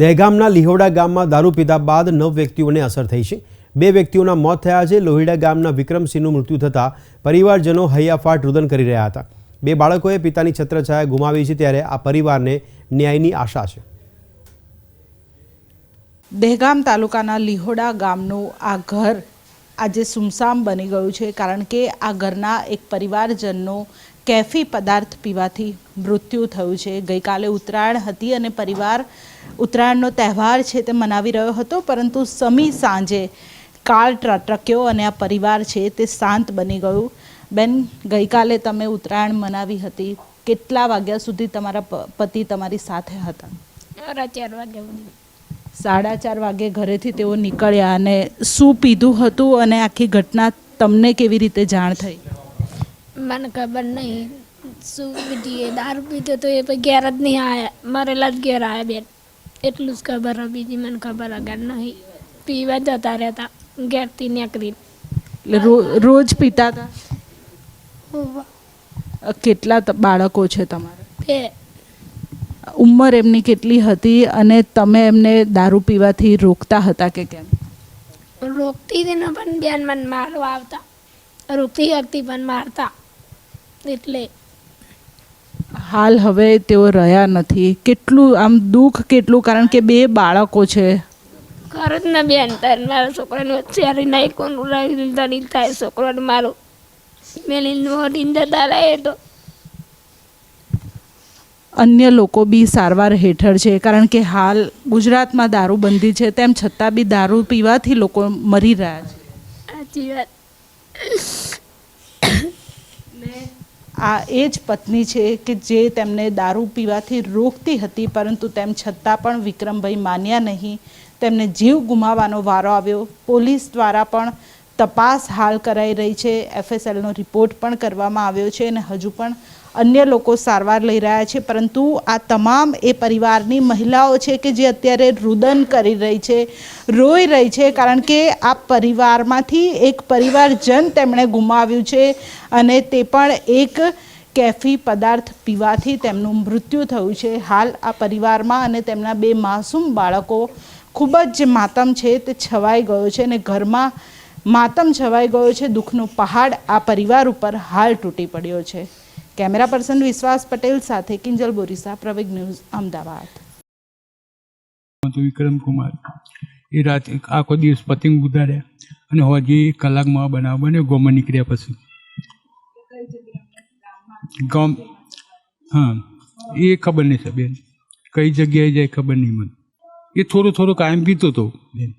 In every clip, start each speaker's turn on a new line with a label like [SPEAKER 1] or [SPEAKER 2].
[SPEAKER 1] દહેગામના લિહોડા ગામમાં દારૂ પીધા બાદ નવ વ્યક્તિઓને અસર થઈ છે. બે વ્યક્તિઓના મોત થયા છે. લોહીડા ગામના વિક્રમસિંહનું મૃત્યુ થતાં પરિવારજનો હૈયાફાટ રુદન કરી રહ્યા હતા. બે બાળકોએ પિતાની છત્રછાયા ગુમાવી છે ત્યારે આ પરિવારને ન્યાયની આશા છે.
[SPEAKER 2] દહેગામ તાલુકાના લિહોડા ગામનું આ ઘર આજે સુમસામ બની ગયું છે કારણ કે આ ઘરના એક પરિવારજનનું કેફી પદાર્થ પીવાથી મૃત્યુ થયું છે. ગઈકાલે ઉત્તરાયણ હતી અને પરિવાર ઉત્તરાયણનો તહેવાર છે તે મનાવી રહ્યો હતો પરંતુ સમી સાંજે કાળ ટ્રક્યો અને આ પરિવાર છે તે શાંત બની ગયું. બેન ગઈકાલે તમે ઉત્તરાયણ મનાવી હતી. કેટલા વાગ્યા સુધી તમારા પતિ તમારી સાથે હતા?
[SPEAKER 3] સાડા ચાર વાગ્યા
[SPEAKER 2] સાડા ચાર વાગે ઘરેથી તેઓ નીકળ્યા અને શું પીધું હતું અને આખી ઘટના તમને કેવી રીતે જાણ થઈ?
[SPEAKER 3] મને ખબર નહીં. શું પીધી દારૂ પીધો તો એ પછી ઘેર જ નહીં આવ્યા મરેલા જ ઘેર આવ્યા બેન. એટલું જ ખબર હોય બીજી મને ખબર અગર નહીં. પીવા જતા રહેતા ઘેરથી નીકળી
[SPEAKER 2] રોજ પીતા હતા કેટલા બાળકો છે તમારે?
[SPEAKER 3] બે.
[SPEAKER 2] ઉંમર એમની કેટલી હતી અને તમે એમને દારૂ પીવાથી રોકતા હતા કે કેમ?
[SPEAKER 3] રોકતી હતી ને પણ બેન મને મારવા આવતા. રોકતી હતી પણ મારતા. એટલે
[SPEAKER 2] હાલ હવે તેઓ રહ્યા નથી. કેટલું આમ દુઃખ કેટલું? કારણ કે બે બાળકો છે.
[SPEAKER 3] ખર જ ને બેન તાર મારા છોકરાને અત્યારે નહીં કોનું રહી થાય. છોકરાને મારું મેલીને મોડીને જતા રહે તો.
[SPEAKER 2] અન્ય લોકો બી સારવાર હેઠળ છે. કારણ કે હાલ ગુજરાતમાં દારૂબંધી છે. તેમ છતાં બી દારૂ પીવાથી લોકો મરી રહ્યા છે.
[SPEAKER 3] સાચી વાત.
[SPEAKER 2] આ એ જ પત્ની છે કે જે તેમને દારૂ પીવાથી રોકતી હતી, પરંતુ તેમ છતાં પણ વિક્રમભાઈ માન્યા નહીં. તેમને જીવ ગુમાવવાનો વારો આવ્યો. પોલીસ દ્વારા પણ તપાસ હાલ કરાઈ રહી છે. એફએસએલનો રિપોર્ટ પણ કરવામાં આવ્યો છે અને હજુ પણ અન્ય લોકો સારવાર લઈ રહ્યા છે. પરંતુ આ તમામ એ પરિવારની મહિલાઓ છે કે જે અત્યારે રુદન કરી રહી છે, રોઈ રહી છે, કારણ કે આ પરિવારમાંથી એક પરિવારજન તેમણે ગુમાવ્યું છે અને તે પણ એક કેફી પદાર્થ પીવાથી તેમનું મૃત્યુ થયું છે. હાલ આ પરિવારમાં અને તેમના બે માસૂમ બાળકો ખૂબ જ જે માતમ છે. તે છવાઈ ગયો છે અને ઘરમાં માતમ છવાઈ ગયો છે, દુઃખનો પહાડ આ પરિવાર ઉપર હાલ તૂટી પડ્યો છે. કેમેરા પર્સન વિશ્વાસ પટેલ સાથે કિંજલ બોરીસા પ્રવેગ ન્યૂઝ, અમદાવાદ.
[SPEAKER 4] વિક્રમ કુમાર, એ રાતે આખો દિવસ પતંગ ઉધાર્યા અને હજી એક કલાકમાં બનાવ બન્યો ગોમાં નીકળ્યા પછી. ગામ, હા, એ ખબર નહીં છે બેન. કઈ જગ્યાએ જાય ખબર નહીં મને. એ થોડું થોડું કાયમ પીતો હતો બેન.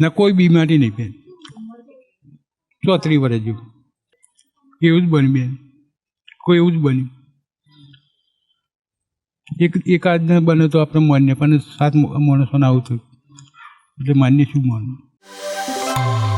[SPEAKER 4] ના, કોઈ બીમારી નહીં બેન. ચોત્રી વર્ષ જેવું. એવું જ બન્યું બેન. કોઈ એવું જ બન્યું. એક એકાદ ને બને તો આપણે માન્ય પણ સાત માણસોને આવું થયું. એટલે માન્ય શું માનવું?